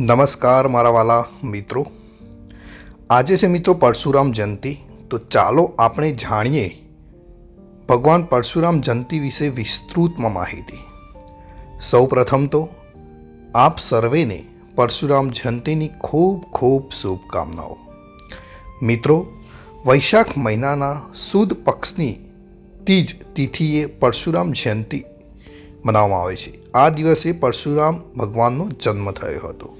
નમસ્કાર મારા વાલા મિત્રો. આજે છે મિત્રો પરશુરામ જયંતિ. તો ચાલો આપણે જાણીએ ભગવાન પરશુરામ જયંતિ વિશે વિસ્તૃતમાં માહિતી. સૌ પ્રથમ તો આપ સર્વેને પરશુરામ જયંતિની ખૂબ ખૂબ શુભકામનાઓ. મિત્રો, વૈશાખ મહિનાના સુદ પક્ષની તીજ તિથિએ પરશુરામ જયંતિ મનાવવામાં આવે છે. આ દિવસે પરશુરામ ભગવાનનો જન્મ થયો હતો.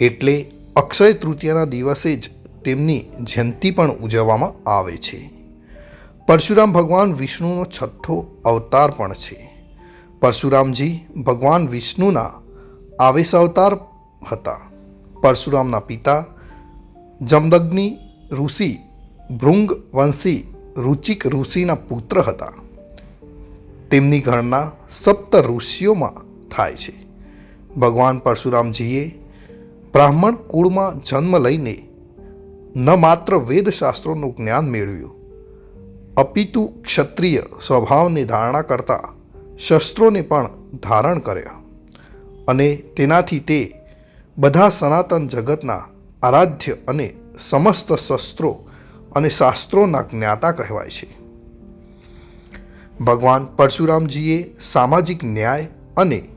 એટલે અક્ષય તૃતીયાના દિવસે જ તેમની જયંતિ પણ ઉજવવામાં આવે છે. પરશુરામ ભગવાન વિષ્ણુનો છઠ્ઠો અવતાર પણ છે. પરશુરામજી ભગવાન વિષ્ણુના આવેશ અવતાર હતા. પરશુરામના પિતા જમદગ્નિ ઋષિ ભૃંગ વંશી રુચિક ઋષિના પુત્ર હતા. તેમની ગણના સપ્ત ઋષિઓમાં થાય છે. ભગવાન પરશુરામજીએ બ્રાહ્મણ કુળમાં જન્મ લઈને ન માત્ર વેદશાસ્ત્રોનું જ્ઞાન મેળવ્યું, અપિતુ ક્ષત્રિય સ્વભાવને ધારણા કરતા શસ્ત્રોને પણ ધારણ કર્યા અને તેનાથી તે બધા સનાતન જગતના આરાધ્ય અને સમસ્ત શસ્ત્રો અને શાસ્ત્રોના જ્ઞાતા કહેવાય છે. ભગવાન પરશુરામજીએ સામાજિક ન્યાય અને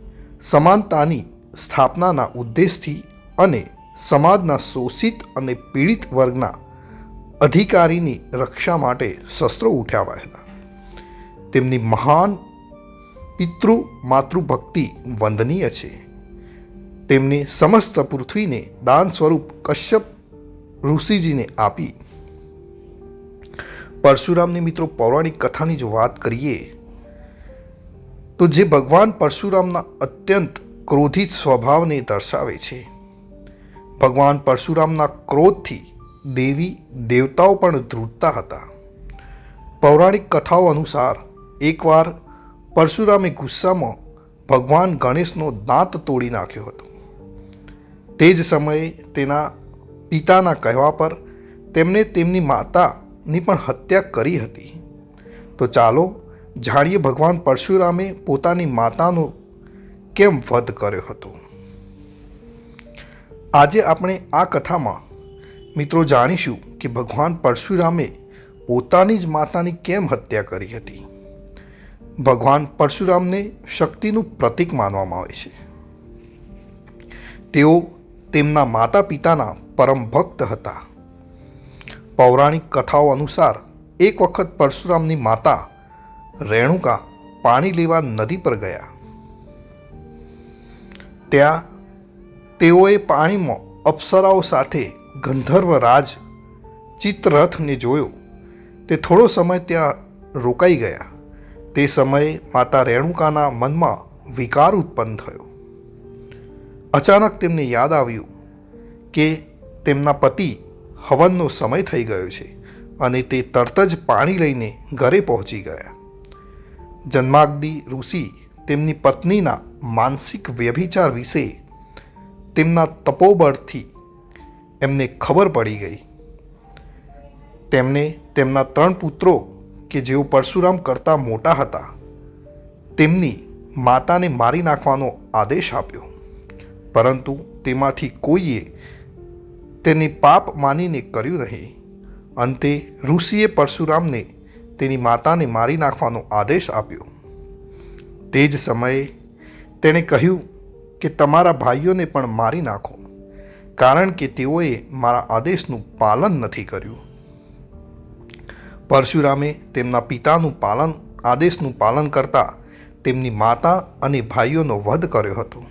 સમાનતાની સ્થાપનાના ઉદ્દેશથી અને સમાજના શોષિત અને પીડિત વર્ગના અધિકારીની રક્ષા માટે શસ્ત્રો ઉઠાવ્યા હતા. તેમની મહાન પિતૃ માતૃભક્તિ વંદનીય છે. તેમને સમસ્ત પૃથ્વીને દાન સ્વરૂપ કશ્યપ ઋષિજીને આપી. પરશુરામની મિત્રો પૌરાણિક કથાની જો વાત કરીએ, તો જે ભગવાન પરશુરામના અત્યંત ક્રોધિત સ્વભાવને દર્શાવે છે ભગવાન પરશુરામના ક્રોધથી દેવી દેવતાઓ પણ ધ્રુજતા હતા. પૌરાણિક કથાઓ અનુસાર, એકવાર પરશુરામે ગુસ્સામાં ભગવાન ગણેશનો દાંત તોડી નાખ્યો હતો. તે જ સમયે તેના પિતાના કહેવા પર તેમણે તેમની માતાની પણ હત્યા કરી હતી. તો ચાલો જાણીએ ભગવાન પરશુરામે પોતાની માતાનો કેમ વધ કર્યો હતો? આજે આપણે આ કથામાં મિત્રો જાણીશું કે ભગવાન પરશુરામે પોતાની જ માતાની કેમ હત્યા કરી હતી. ભગવાન પરશુરામને શક્તિનું પ્રતીક માનવામાં આવે છે. તેઓ તેમના માતા પિતાના પરમ ભક્ત હતા. પૌરાણિક કથાઓ અનુસાર એક વખત પરશુરામની માતા રેણુકા પાણી લેવા નદી પર ગયા. ત્યાં તેઓએ પાણીમાં અપ્સરાઓ સાથે ગંધર્વ રાજ ચિત્રરથને જોયો. તે થોડો સમય ત્યાં રોકાઈ ગયા. તે સમયે માતા રેણુકાના મનમાં વિકાર ઉત્પન્ન થયો. અચાનક તેમને યાદ આવ્યું કે તેમના પતિ હવનનો સમય થઈ ગયો છે અને તે તરત જ પાણી લઈને ઘરે પહોંચી ગયા. જન્માગ્નિ ઋષિ તેમની પત્નીના માનસિક વ્યભિચાર વિશે તેમના તપોબળથી એમને ખબર પડી ગઈ. તેમને તેમના ત્રણ પુત્રો કે જેઓ પરશુરામ કરતાં મોટા હતા, તેમની માતાને મારી નાખવાનો આદેશ આપ્યો. પરંતુ તેમાંથી કોઈએ તેને પાપ માનીને કર્યું નહીં. અંતે ઋષિએ પરશુરામને તેની માતાને મારી નાખવાનો આદેશ આપ્યો. તે જ સમયે તેણે કહ્યું કે તમારા ભાઈઓને પણ મારી નાખો, કારણ કે તેઓએ મારા આદેશનું પાલન નથી કર્યું. પરશુરામે તેમના પિતાનું પાલન, આદેશનું પાલન કરતા તેમની માતા અને ભાઈઓનો વધ કર્યો હતો.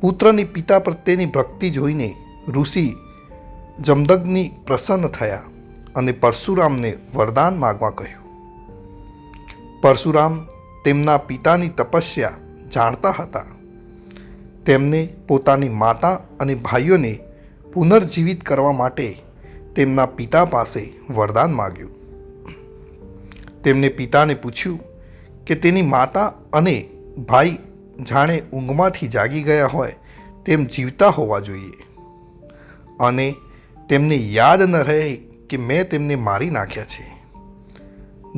પુત્રની પિતા પ્રત્યેની ભક્તિ જોઈને ઋષિ જમદગ્નિ પ્રસન્ન થયા અને પરશુરામને વરદાન માગવા કહ્યું. પરશુરામ તેમના પિતાની તપસ્યા જાણતા હતા. તેમને પોતાની માતા અને ભાઈઓને પુનર્જીવિત કરવા માટે તેમના પિતા પાસે વરદાન માગ્યું. તેમને પિતાને પૂછ્યું કે તેની માતા અને ભાઈ જાણે ઊંઘમાંથી જાગી ગયા હોય તેમ જીવતા હોવા જોઈએ. અને તેમને યાદ ન રહે કે મેં તેમને મારી નાખ્યા છે.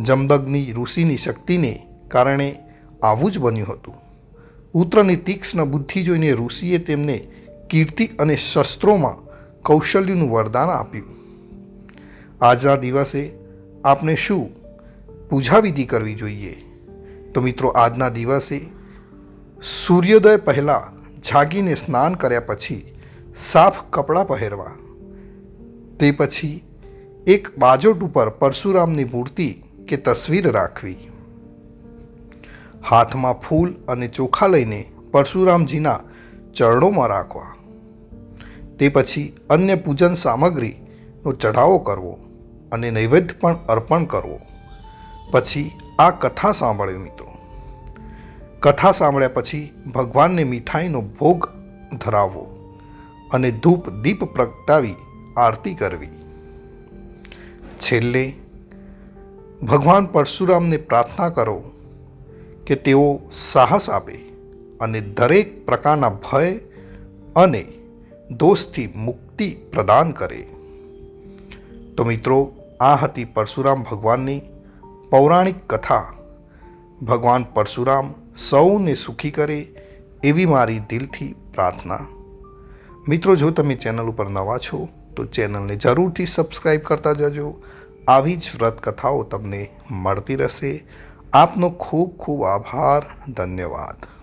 જમદગ્નિ ઋષિની શક્તિને કારણે આવું જ બન્યું હતું. ઉત્તરની તીક્ષ્ણ બુદ્ધિ જોઈને ઋષિએ તેમને કીર્તિ અને શસ્ત્રોમાં કૌશલ્યનું વરદાન આપ્યું. આજના દિવસે આપણે શું પૂજાવિધિ કરવી જોઈએ તો મિત્રો, આજના દિવસે સૂર્યોદય પહેલાં જાગીને સ્નાન કર્યા પછી સાફ કપડાં પહેરવા. તે પછી એક બાજોટ ઉપર પરશુરામની મૂર્તિ કે તસવીર રાખવી. હાથમાં ફૂલ અને ચોખા લઈને પરશુરામજીના ચરણોમાં રાખવા. તે પછી અન્ય પૂજન સામગ્રીનો ચઢાવો કરવો અને નૈવેદ્ય પણ અર્પણ કરવો. પછી આ કથા સાંભળવી મિત્રો. કથા સાંભળ્યા પછી ભગવાનને મીઠાઈનો ભોગ ધરાવવો અને ધૂપ દીપ પ્રગટાવી આરતી કરવી. છેલ્લે ભગવાન પરશુરામને પ્રાર્થના કરો કે તેઓ સાહસ આપે અને દરેક પ્રકારના ભય અને દોષથી મુક્તિ પ્રદાન કરે. તો મિત્રો, આ હતી પરશુરામ ભગવાનની પૌરાણિક કથા. ભગવાન પરશુરામ સૌને સુખી કરે એવી મારી દિલથી પ્રાર્થના. મિત્રો, જો તમે ચેનલ ઉપર નવા છો, તો ચેનલને જરૂરથી સબસ્ક્રાઈબ કરતા જજો. આવી જ વ્રત કથાઓ તમને મળતી રહેશે. આપનો ખૂબ ખૂબ આભાર. ધન્યવાદ.